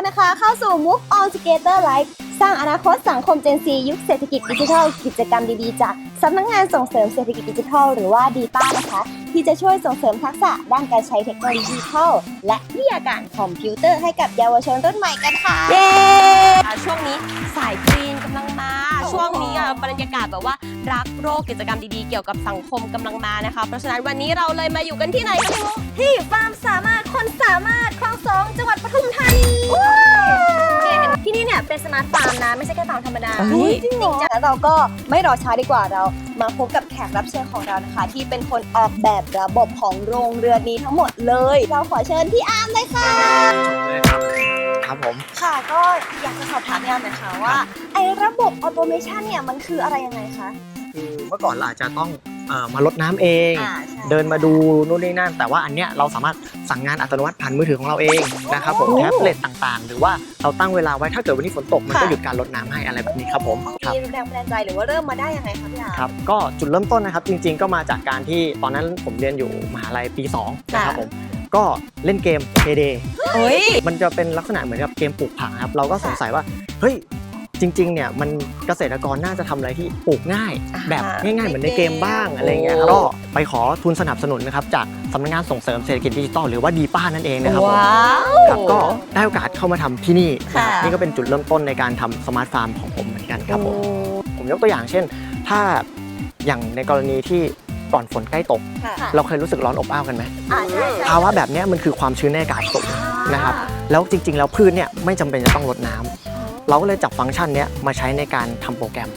คนนะคะ เข้าสู่ Move On Together Life สร้างอนาคตสังคม Gen Z ยุคเศรษฐกิจดิจิทัล กิจกรรมดีๆ จากสำนักงานส่งเสริมเศรษฐกิจดิจิทัล หรือว่าดีป้านะคะ ที่จะช่วยส่งเสริมทักษะด้านการใช้เทคโนโลยีดิจิทัล และวิทยาการคอมพิวเตอร์ให้กับเยาวชนรุ่นใหม่กันค่ะ เย้ ช่วงนี้สาย ยากาศแบบว่ารักโรคกิจกรรมดีๆ เกี่ยวกับสังคมกำลังมานะคะ เพราะฉะนั้นวันนี้เราเลยมาอยู่กันที่ไหนกันพี่มุกที่ฟาร์มสามารถคนสามารถคลองสองจังหวัดปทุมธานีที่นี่เนี่ยเป็นสมาร์ทฟาร์มนะ ไม่ใช่แค่ฟาร์มธรรมดาเฮ้ย จริงๆแล้วเราก็ไม่รอช้าดีกว่าเรามาพบกับแขกรับเชิญของเรานะคะ ที่เป็นคนออกแบบระบบของโรงเรือนนี้ทั้งหมดเลย เราขอเชิญพี่อาร์มเลยค่ะ เลยครับ ครับผม ค่ะก็อยากจะสอบถามพี่อาร์มหน่อยค่ะว่า ไอ้ระบบออโตเมชันเนี่ยมันคืออะไรยังไงคะ คือเมื่อก่อนเราอาจจะต้องเอ่อมาลดน้ำเอง อ่าใช่เดินมาดูนู่นนี่นั่น แต่ว่าอันเนี้ยเราสามารถสั่งงานอัตโนมัติผ่านมือถือของเราเองนะครับผมโอ้แท็บเล็ตต่างๆ หรือว่าเราตั้งเวลาไว้ถ้าเกิดวันนี้ฝนตกมันก็ค่ะ หยุดการลดน้ำให้อะไรแบบนี้ครับผมครับ มีแรงบันดาลใจหรือว่าเริ่มมาได้ยังไงคะพี่อาร์มครับก็จุดเริ่มต้นนะครับจริงๆก็มาจากการที่ตอนนั้นผมเรียนอยู่มหาลัยปี2นะครับค่ะผม ก็เล่นเกม Payday เฮ้ย มันจะเป็นลักษณะเหมือนกับเกมปลูกผักครับ เราก็สงสัยว่า เฮ้ย จริง ๆ เนี่ย มันเกษตรกรน่าจะทำอะไรที่ปลูกง่าย อ่าแบบง่ายๆ เหมือนในเกมบ้างในเกมอะไรเงี้ยครับโอ้ ก็ไปขอทุนสนับสนุนนะครับ จากสำนักงานส่งเสริมเศรษฐกิจดิจิทัลหรือว่าดีป้านั่นเองนะครับผมว้าว ครับก็ได้โอกาสเข้ามาทำที่นี่นะครับค่ะ นี่ก็เป็นจุดเริ่มต้นในการทำสมาร์ทฟาร์มของผมเหมือนกันครับผม ผมยกตัวอย่างเช่น ถ้าอย่างในกรณีที่ ก่อนฝนใกล้ตก ค่ะ เราเคยรู้สึกร้อนอบอ้าวกันไหมอ่าใช่ใช่ภาวะแบบเนี้ยมันคือความชื้นในอากาศสูงนะครับแล้วจริง ๆ แล้วพืชเนี่ยไม่จำเป็นจะต้องรดน้ำเราก็เลยจับฟังก์ชันเนี้ยมาใช้ในการทำโปรแกรม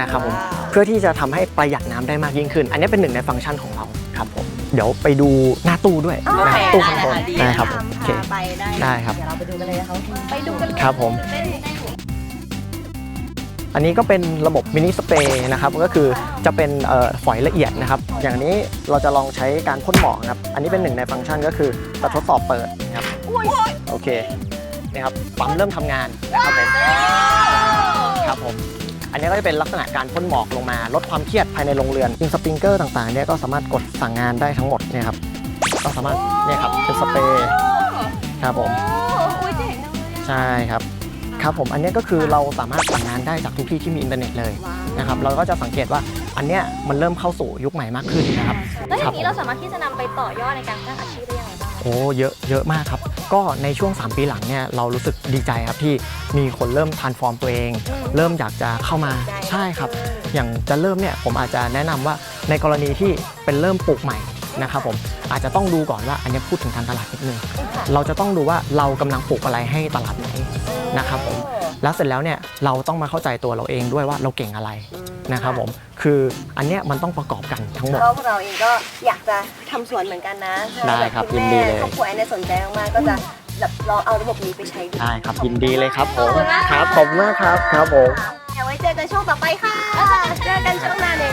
นะครับผมเพื่อที่จะทำให้ประหยัดน้ำได้มากยิ่งขึ้น อันนี้เป็นหนึ่งในฟังก์ชันของเราครับผมเดี๋ยวไปดูหน้าตู้ด้วยอ๋อนะโอเค ตู้คอนโทรลได้ได้ค่ะครับผมโอเค พาไปได้ได้ครับ เดี๋ยวเราไปดูกันเลยนะคะไปดูกันเลยครับผม อันนี้ก็เป็นระบบมินิสเปรย์นะครับก็คือจะเป็นเอ่อฝอยละเอียดนะครับ อย่างนี้เราจะลองใช้การพ่นหมอกนะครับ อันนี้เป็นหนึ่งในฟังก์ชันก็คือจะทดสอบเปิดนะครับโอเคนี่ครับปั๊มเริ่มทำงานนะครับผมครับผมอันนี้ก็จะเป็นลักษณะการพ่นหมอกลงมา ลดความเครียดภายในโรงเรือนยิงสปริงเกอร์ต่างๆเนี่ยก็สามารถกดสั่งงานได้ทั้งหมดเนี่ยครับก็สามารถเนี่ยครับเป็นสเปรย์ครับผมใช่ครับ ครับผมอันเนี้ยก็คือเราสามารถสั่งงานได้จากทุกที่ที่มีอินเทอร์เน็ตเลยนะครับเราก็จะสังเกตว่าอันเนี้ยมันเริ่มเข้าสู่ยุคใหม่มากขึ้นนะครับแล้วอครัย่างนี้เราสามารถที่จะนำไปต่อยอดในการสร้างอาชีพได้ยังไงบ้างโอ้เยอะเยอะมากครับ ก็ในช่วง 3 ปีหลังเนี่ยเรารู้สึกดีใจครับที่มีคนเริ่มทานฟอร์มตัวเอง เริ่มอยากจะเข้ามาใช่ครับ อย่างจะเริ่มเนี่ยผมอาจจะแนะนำว่าในกรณีที่เป็นเริ่มปลูกใหม่ นะครับผมอาจจะต้องดูก่อนว่าอันเนี้ยพูดถึงการตลาดนิดนึงเราจะต้องดูว่าเรากำลังปลูกอะไรให้ตลาดไหนนะครับผมแล้วเสร็จแล้วเนี่ยเราต้องมาเข้าใจตัวเราเองด้วยว่าเราเก่งอะไรนะครับผมคืออันเนี้ยมันต้องประกอบกันทั้งหมดแล้วพวกเราเองก็อยากจะทำสวนเหมือนกันนะได้ครับณยินแม่ดีเลยครอบครัวแอนเนี่ยสนใจมากๆก็จะแบบลองเอาระบบนี้ไปใช้ดูได้ครับยินดีเลยครับผมขอบคุณมากคค่ะรับขอบคุณมากครับครับผมเดี๋ยวไว้เจอกันช่วงต่อไปค่ะเจอกันช่วงหน้าเลย